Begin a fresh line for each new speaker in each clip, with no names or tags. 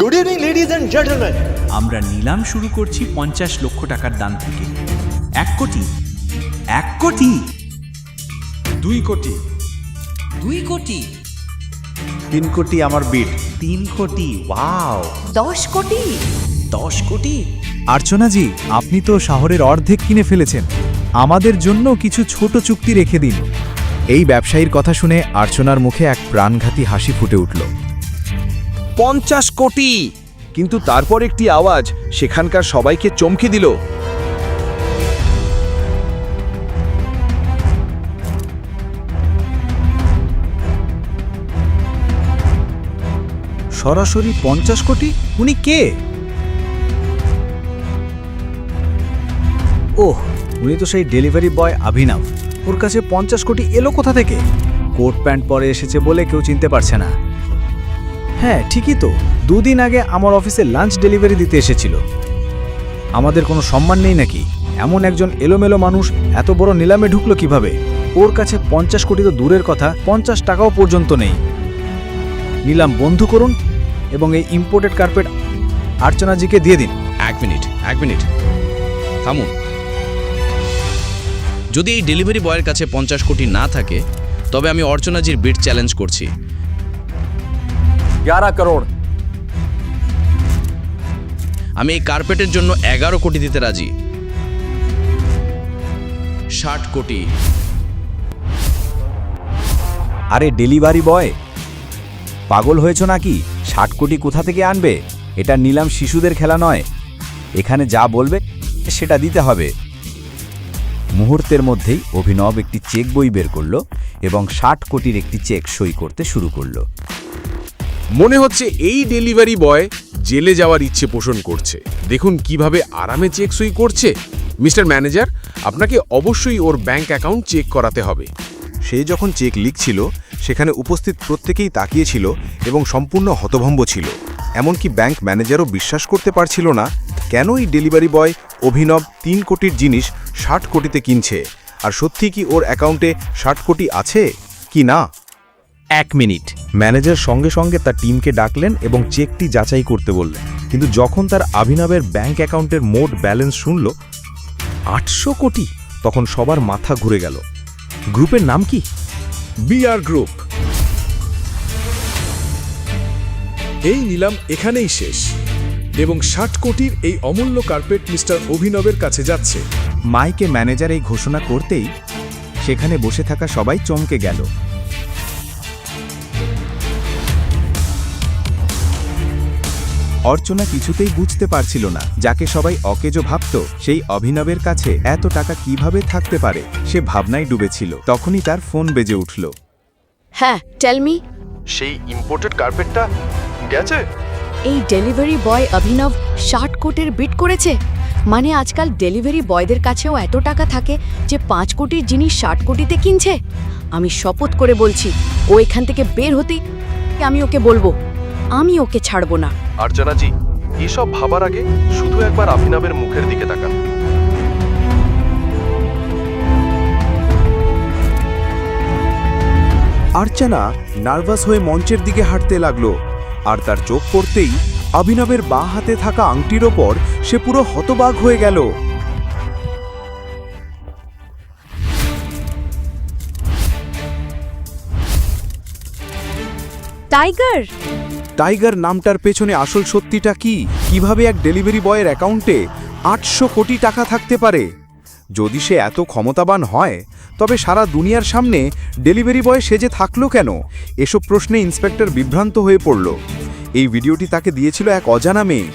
Good evening ladies and gentleman
আমরা নিলাম শুরু করছি পঞ্চাশ লক্ষ টাকার দান থেকে। এক কোটি? এক কোটি?
দুই কোটি।
দুই কোটি।
তিন কোটি আমার বিট। তিন কোটি ওয়াও।
দশ কোটি।
দশ কোটি?
আর্চনাজি আপনি তো শহরের অর্ধেক কিনে ফেলেছেন। আমাদের জন্য কিছু ছোট চুক্তি রেখে দিন। এই ব্যবসায়ীর কথা শুনে আর্চনার মুখে এক প্রাণঘাতী হাসি ফুটে উঠল।
পঞ্চাশ কোটি। কিন্তু তারপর একটি আওয়াজ সেখানকার সবাইকে চমকে দিল।
সরাসরি পঞ্চাশ কোটি? উনি কে? ওহ, উনি তো সেই ডেলিভারি বয় অভিনব। ওর কাছে পঞ্চাশ কোটি এলো কোথা থেকে? কোট প্যান্ট পরে এসেছে বলে কেউ চিনতে পারছে না। হ্যাঁ ঠিকই তো। দুদিন আগে আমার অফিসে লাঞ্চ ডেলিভারি দিতে এসেছিল। আমাদের কোনো সম্মান নেই নাকি? এমন একজন এলোমেলো মানুষ এত বড় নিলামে ঢুকলো কীভাবে? ওর কাছে পঞ্চাশ কোটি তো দূরের কথা, পঞ্চাশ টাকাও পর্যন্ত নেই। নিলাম বন্ধ করুন এবং এই ইম্পোর্টেড কার্পেট আর্চনাজিকে দিয়ে দিন।
এক মিনিট এক মিনিট। থামুন। যদি এই ডেলিভারি বয়ের কাছে পঞ্চাশ কোটি না থাকে, তবে আমি অর্চনাজির বিট চ্যালেঞ্জ করছি।
গ্যারা করোড়
আমি এই কার্পেটের জন্য এগারো কোটি দিতে রাজি। ষাট কোটি।
আরে ডেলিভারি বয় পাগল হয়েছ নাকি? ষাট কোটি কোথা থেকে আনবে? এটা নিলাম শিশুদের খেলা নয়। এখানে যা বলবে সেটা দিতে হবে। মুহূর্তের মধ্যেই অভিনব একটি চেক বই বের করল এবং ষাট কোটির একটি চেক সই করতে শুরু করল।
মনে হচ্ছে এই ডেলিভারি বয় জেলে যাওয়ার ইচ্ছে পোষণ করছে। দেখুন কীভাবে আরামে চেক সই করছে। মিস্টার ম্যানেজার, আপনাকে অবশ্যই ওর ব্যাংক অ্যাকাউন্ট চেক করাতে হবে।
সে যখন চেক লিখছিল, সেখানে উপস্থিত প্রত্যেকেই তাকিয়েছিল এবং সম্পূর্ণ হতভম্ব ছিল। এমনকি ব্যাংক ম্যানেজারও বিশ্বাস করতে পারছিল না, কেন এই ডেলিভারি বয় অভিনব তিন কোটির জিনিস ষাট কোটিতে কিনছে? আর সত্যি কি ওর অ্যাকাউন্টে ষাট কোটি আছে? কি না?
এক মিনিট।
ম্যানেজার সঙ্গে সঙ্গে তার টিমকে ডাকলেন এবং চেকটি যাচাই করতে বললেন। কিন্তু যখন তার অভিনবের ব্যাংক অ্যাকাউন্টের মোট ব্যালেন্স শুনল আটশো কোটি! তখন সবার মাথা ঘুরে গেল। গ্রুপের নাম কি?
BR group. এই নিলাম এখানেই শেষ। এবং ষাট কোটির এই অমূল্য কার্পেট মিস্টার অভিনবের কাছে যাচ্ছে।
মাইকে ম্যানেজার এই ঘোষণা করতেই সেখানে বসে থাকা সবাই চমকে গেল। অর্চনা কিছুতেই বুঝতে পারছিল না যাকে সবাই অকেজো ভাবত সেই অভিনবের কাছে এত টাকা কীভাবে থাকতে পারে সে ভাবনায় ডুবেছিল। তখনই তার ফোন বেজে উঠল।
হ্যাঁ টেল মি
সেই ইম্পোর্টেড কার্পেটটা গেছে
এই ডেলিভারি বয় অভিনব ষাট কোটির বিট করেছে? মানে আজকাল ডেলিভারি বয়দের কাছেও এত টাকা থাকে যে পাঁচ কোটির জিনিস ষাট কোটিতে কিনছে? আমি শপথ করে বলছি ও এখান থেকে বের হতেই আমি ওকে বলব। আমি ওকে ছাড়বো না।
আর্চনাজি এসব ভাবার আগে শুধু একবার অভিনবের মুখের দিকে তাকান। আর্চনা নার্ভাস হয়ে মঞ্চের দিকে হাঁটতে লাগল আর তার চোখ পড়তেই অভিনবের বাঁ হাতে থাকা আংটির ওপর সে পুরো হতবাক হয়ে গেল।
টাইগার!
টাইগার নামটার পেছনে আসল সত্যিটা কি? কীভাবে এক ডেলিভারি বয়ের অ্যাকাউন্টে আটশো কোটি টাকা থাকতে পারে? যদি সে এত ক্ষমতাবান হয়, তবে সারা দুনিয়ার সামনে ডেলিভারি বয় সেজে থাকল কেন? এসব প্রশ্নে ইন্সপেক্টর বিভ্রান্ত হয়ে পড়ল। এই ভিডিওটি তাকে দিয়েছিল এক অজানা মেয়ে।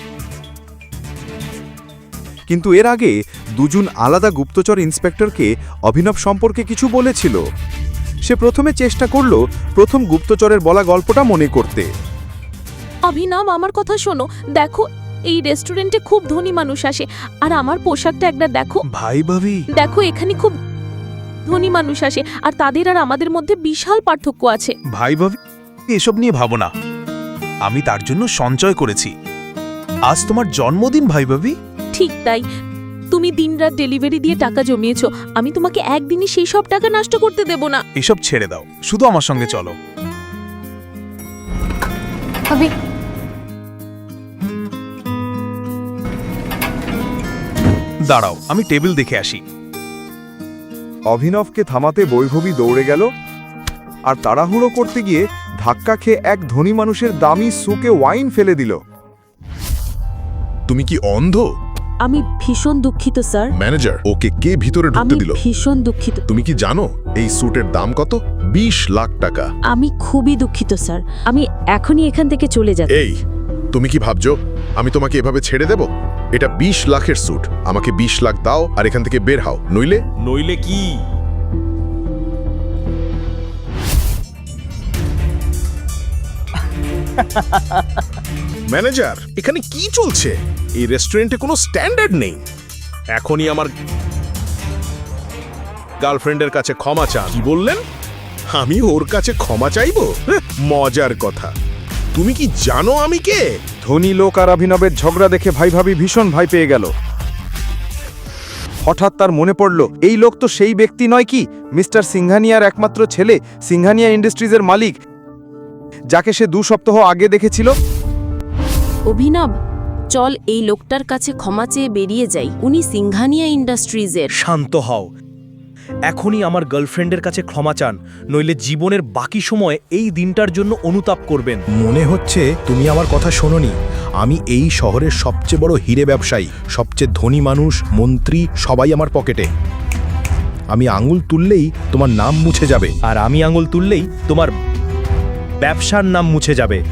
কিন্তু এর আগে দুজন আলাদা গুপ্তচর ইন্সপেক্টরকে অভিনব সম্পর্কে কিছু বলেছিল। সে প্রথমে চেষ্টা করল প্রথম গুপ্তচরের বলা গল্পটা মনে করতে।
অভিনব আমার কথা শোনো। দেখো এই রেস্টুরেন্টে খুব ধনী মানুষ আসে। আর আমার পোশাকটা একটা দেখো।
ভাই ভাবি।
দেখো এখানে খুব ধনী মানুষ আসে। আর তাদের আর আমাদের মধ্যে বিশাল পার্থক্য আছে।
ভাই ভাবি এসব নিয়ে ভাবো না। আমি তার জন্য সঞ্চয় করেছি। আজ তোমার জন্মদিন ভাই ভাবি।
ঠিক তাই। তুমি দিনরাত ডেলিভারি দিয়ে টাকা জমিয়েছো। আমি তোমাকে একদিনই সেই সব টাকা নষ্ট করতে দেব না।
এসব ছেড়ে দাও। শুধু আমার সঙ্গে চলো।
দাঁড়াও আমি টেবিল দেখে আসি।
অভিনবকে থামাতে বৈভবী দৌড়ে গেল আর তাড়াহুড়ো করতে গিয়ে ধাক্কা খেয়ে এক ধনী মানুষের দামি সুকে ওয়াইন ফেলে দিল।
তুমি কি অন্ধ?
আমি ভীষণ দুঃখিত স্যার।
ম্যানেজার ওকে কে ভিতরে
আমি
ঢুকতে দিল?
ভীষণ দুঃখিত।
তুমি কি জানো এই স্যুটের দাম কত? বিশ লাখ টাকা।
আমি খুবই দুঃখিত স্যার। আমি এখনই এখান থেকে চলে যাচ্ছি।
এই তুমি কি ভাবছ আমি তোমাকে এভাবে ছেড়ে দেব? এটা বিশ লাখের স্যুট আমাকে বিশ লাখ দাও আর এখান থেকে বের হও। নইলে?
নইলে কি?
ম্যানেজার এখানে কি চলছে? এই রেস্টুরেন্টে কোনো স্ট্যান্ডার্ড নেই। এখনই আমার গার্লফ্রেন্ডের কাছে ক্ষমা চান। কি বললেন? আমি ওর কাছে ক্ষমা চাইব? মজার কথা। তুমি কি জানো আমি কে?
ধনী লোক আর অভিনবের ঝগড়া দেখে ভাই ভাবি ভীষণ ভয় পেয়ে গেল। হঠাৎ তার মনে পড়ল এই লোক তো সেই ব্যক্তি নয় কি? মিস্টার সিংহানিয়ার একমাত্র ছেলে সিংহানিয়া ইন্ডাস্ট্রিজের মালিক যাকে সে দু সপ্তাহ আগে দেখেছিল।
অভিনব চল এই লোকটার কাছে ক্ষমা চেয়ে বেরিয়ে যাই। উনি সিংহানিয়া ইন্ডাস্ট্রিজের।
শান্ত হও এখনই আমার গার্লফ্রেন্ডের কাছে ক্ষমা চান নইলে জীবনের বাকি সময় এই দিনটার জন্য অনুতাপ করবেন।
মনে হচ্ছে তুমি আমার কথা শোনোনি। আমি এই শহরের সবচেয়ে বড় হিরে ব্যবসায়ী সবচেয়ে ধনী মানুষ মন্ত্রী সবাই আমার পকেটে। আমি আঙুল তুললেই তোমার নাম মুছে যাবে।
আর আমি আঙুল তুললেই তোমার ব্যবসার নাম মুছে যাবে।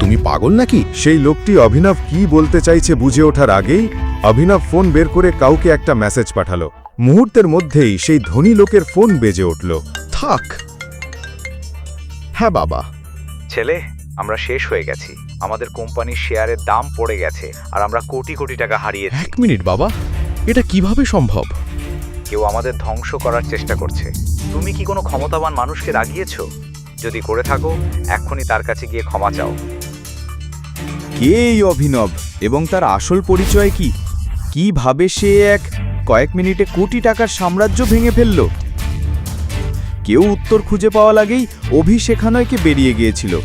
তুমি পাগল নাকি?
সেই লোকটি অভিনব কি বলতে চাইছে বুঝে ওঠার আগেই অভিনব ফোন বের করে কাউকে একটা মেসেজ পাঠালো। মুহূর্তের মধ্যেই সেই ধনী লোকের ফোন বেজে উঠল।
থাক। হ্যাঁ বাবা।
ছেলে আমরা শেষ হয়ে গেছি। আমাদের কোম্পানির শেয়ারের দাম পড়ে গেছে আর আমরা কোটি কোটি টাকা হারিয়েছি।
এক মিনিট বাবা। এটা কীভাবে সম্ভব?
কেউ আমাদের ধ্বংস করার চেষ্টা করছে। তুমি কি কোনো ক্ষমতাবান মানুষকে রাগিয়েছ? যদি করে থাকো এক্ষুনি তার কাছে গিয়ে ক্ষমা চাও।
কে এই অভিনব? এবং তার আসল পরিচয় কি? কীভাবে সে এক কয়েক মিনিটে কোটি টাকার সাম্রাজ্য ভেঙে ফেলল? কেউ উত্তর খুঁজে পাওয়া লাগেই অভি সেখানয়কে বেরিয়ে গিয়েছিল।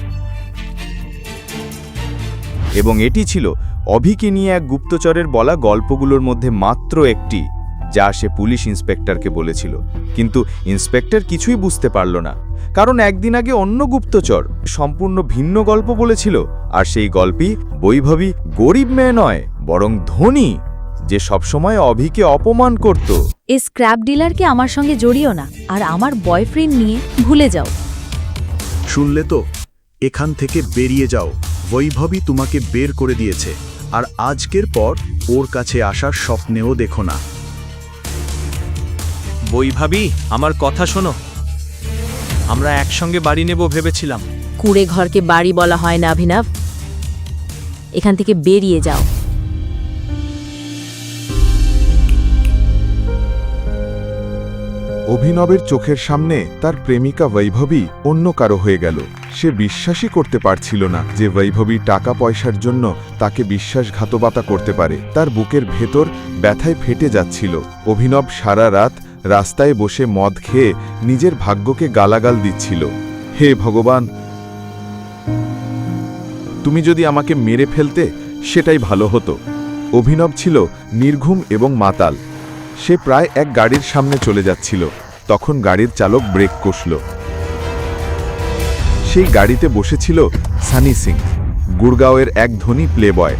এবং এটি ছিল অভিকে নিয়ে এক গুপ্তচরের বলা গল্পগুলোর মধ্যে মাত্র একটি, যা সে পুলিশ ইন্সপেক্টরকে বলেছিল। কিন্তু ইন্সপেক্টর কিছুই বুঝতে পারল না, কারণ একদিন আগে অন্য গুপ্তচর সম্পূর্ণ ভিন্ন গল্প বলেছিল, আর সেই গল্পই বৈভবী গরিব মেয়ে নয়, বরং ধনী। যে সবসময় অভিকে অপমান করত।
এই স্ক্র্যাপ ডিলারকে আমার সঙ্গে জড়িও না আর আমার বয়ফ্রেন্ড নিয়ে ভুলে যাও।
শুনলে তো? এখান থেকে বেরিয়ে যাও। বৈভবী তোমাকে বের করে দিয়েছে আর আজকের পর ওর কাছে আসার স্বপ্নেও দেখো না।
বৈভাবি আমার কথা শোনো। আমরা একসঙ্গে বাড়ি নেব ভেবেছিলাম।
কুড়ে ঘরকে বাড়ি বলা হয় না অভিনব। এখান থেকে বেরিয়ে যাও।
অভিনবের চোখের সামনে তার প্রেমিকা বৈভবী অন্য কারও হয়ে গেল। সে বিশ্বাসই করতে পারছিল না যে বৈভবী টাকা পয়সার জন্য তাকে বিশ্বাসঘাতকতা করতে পারে। তার বুকের ভেতর ব্যথায় ফেটে যাচ্ছিল। অভিনব সারা রাত রাস্তায় বসে মদ খেয়ে নিজের ভাগ্যকে গালাগাল দিচ্ছিল। হে ভগবান! তুমি যদি আমাকে মেরে ফেলতে, সেটাই ভালো হতো। অভিনব ছিল নির্ঘুম এবং মাতাল। সে প্রায় এক গাড়ির সামনে চলে যাচ্ছিল। তখন গাড়ির চালক ব্রেক কষল। সেই গাড়িতে বসেছিল সানি সিং গুড়গাঁওয়ের এক ধনী প্লেবয়।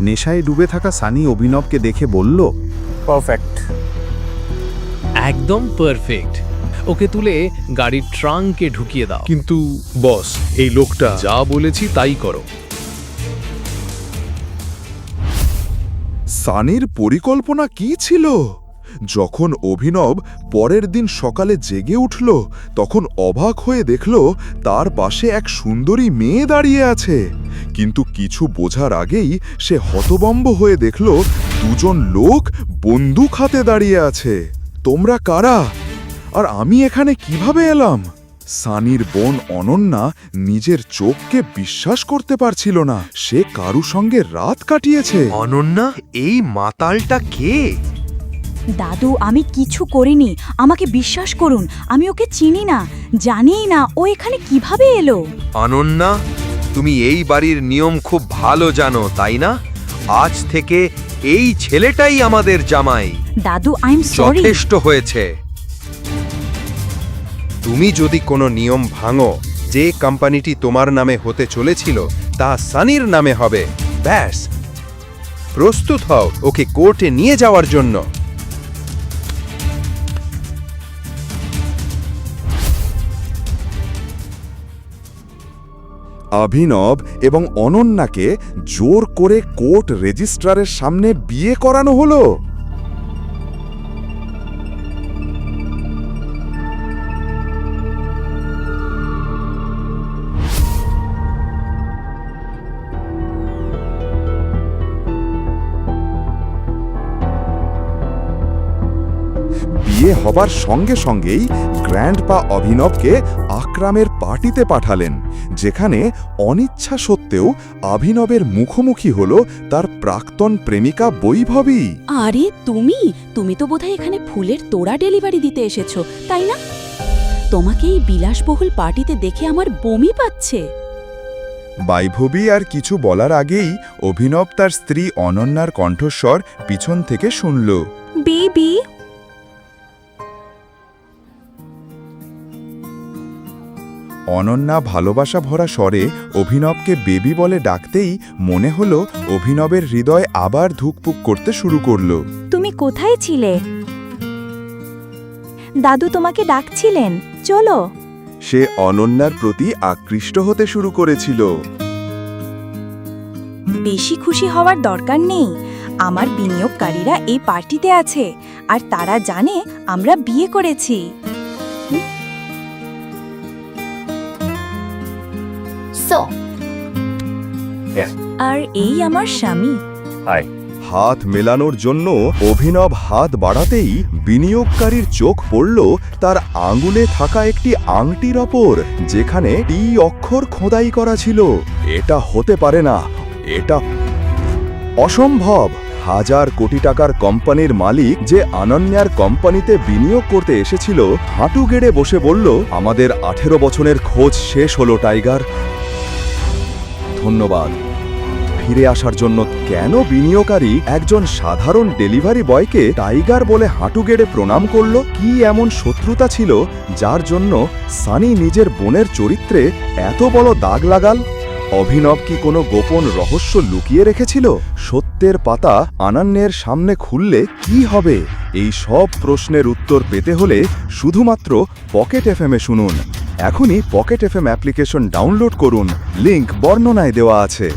নেশায় ডুবে থাকা সানি অভিনবকে দেখে বলল,
পারফেক্ট।
একদম পারফেক্ট ওকে তুলে গাড়ির ট্রাঙ্কে ঢুকিয়ে দাও।
কিন্তু, বস, এই লোকটা
যা বলেছি তাই করো।
সানির পরিকল্পনা কি ছিল? যখন অভিনব পরের দিন সকালে জেগে উঠল, তখন অবাক হয়ে দেখল, তার পাশে এক সুন্দরী মেয়ে দাঁড়িয়ে আছে। কিন্তু কিছু বোঝার আগেই সে হতবম্ব হয়ে দেখল, দুজন লোক বন্দুক হাতে দাঁড়িয়ে আছে। তোমরা কারা? আর আমি এখানে কীভাবে এলাম?
সানির বোন অনন্যা নিজের চোখকে বিশ্বাস করতে পারছিল না। সে কারু সঙ্গে রাত কাটিয়েছে?
অনন্যা এই মাতালটা কে?
দাদু আমি কিছু করিনি। আমাকে বিশ্বাস করুন আমি ওকে চিনি না জানিই না ও এখানে কীভাবে এলো।
অনন্যা তুমি এই বাড়ির নিয়ম খুব ভালো জানো তাই না? আজ থেকে এই ছেলেটাই আমাদের জামাই।
দাদু আই এম সরি
যথেষ্ট হয়েছে। তুমি যদি কোনো নিয়ম ভাঙো যে কোম্পানিটি তোমার নামে হতে চলেছিল তা সানির নামে হবে। ব্যাস। প্রস্তুত হও ওকে কোর্টে নিয়ে যাওয়ার জন্য।
অভিনব এবং অনন্যাকে জোর করে কোর্ট রেজিস্ট্রারের সামনে বিয়ে করানো হলো। বিয়ে হবার সঙ্গে সঙ্গেই গ্র্যান্ডপা অভিনবকে আকরামের পার্টিতে পাঠালেন যেখানে অনিচ্ছা সত্ত্বেও অভিনবের মুখোমুখি হল তার প্রাক্তন প্রেমিকা বৈভবী।
আরে তুমি? তুমি তো বোধহয় এখানে ফুলের তোড়া ডেলিভারি দিতে এসেছ তাই না? তোমাকে এই বিলাসবহুল পার্টিতে দেখে আমার বমি পাচ্ছে।
বৈভবী আর কিছু বলার আগেই অভিনব তার স্ত্রী অনন্যার কণ্ঠস্বর পিছন থেকে শুনল।
বেবি
অনন্যা ভালোবাসা ভরা স্বরে অভিনবকে বেবি বলে ডাকতেই মনে হলো অভিনবের হৃদয় আবার ধুকপুক করতে শুরু করল।
তুমি কোথায় ছিলে? দাদু তোমাকে ডাকছিলেন। চলো।
সে অনন্যার প্রতি আকৃষ্ট হতে শুরু করেছিল।
বেশি খুশি হওয়ার দরকার নেই। আমার বিনিয়োগকারীরা এই পার্টিতে আছে আর তারা জানে আমরা বিয়ে করেছি। আর এই আমার স্বামী।
হাত মেলানোর জন্য অভিনব হাত বাড়াতেই বিনিয়োগকারীর চোখ পড়ল তার আঙ্গুলে থাকা একটি আংটির ওপর যেখানে টি অক্ষর খোদাই করা ছিল। এটা হতে পারে না। এটা অসম্ভব। হাজার কোটি টাকার কোম্পানির মালিক যে অনন্যার কোম্পানিতে বিনিয়োগ করতে এসেছিল হাঁটু গেড়ে বসে বলল আমাদের আঠেরো বছরের খোঁজ শেষ হলো টাইগার। ধন্যবাদ। ফিরে আসার জন্য কেন বিনিয়োগকারী একজন সাধারণ ডেলিভারি বয়কে টাইগার বলে হাঁটু গেড়ে প্রণাম করল? কি এমন শত্রুতা ছিল যার জন্য সানি নিজের বোনের চরিত্রে এত বড় দাগ লাগাল? অভিনব কি কোনো গোপন রহস্য লুকিয়ে রেখেছিল? সত্যের পাতা আনান্যের সামনে খুললে কি হবে? এই সব প্রশ্নের উত্তর পেতে হলে শুধুমাত্র পকেট এফএমে শুনুন। এখনই পকেট এফএম অ্যাপ্লিকেশন ডাউনলোড করুন। লিংক বর্ণনায় দেওয়া আছে।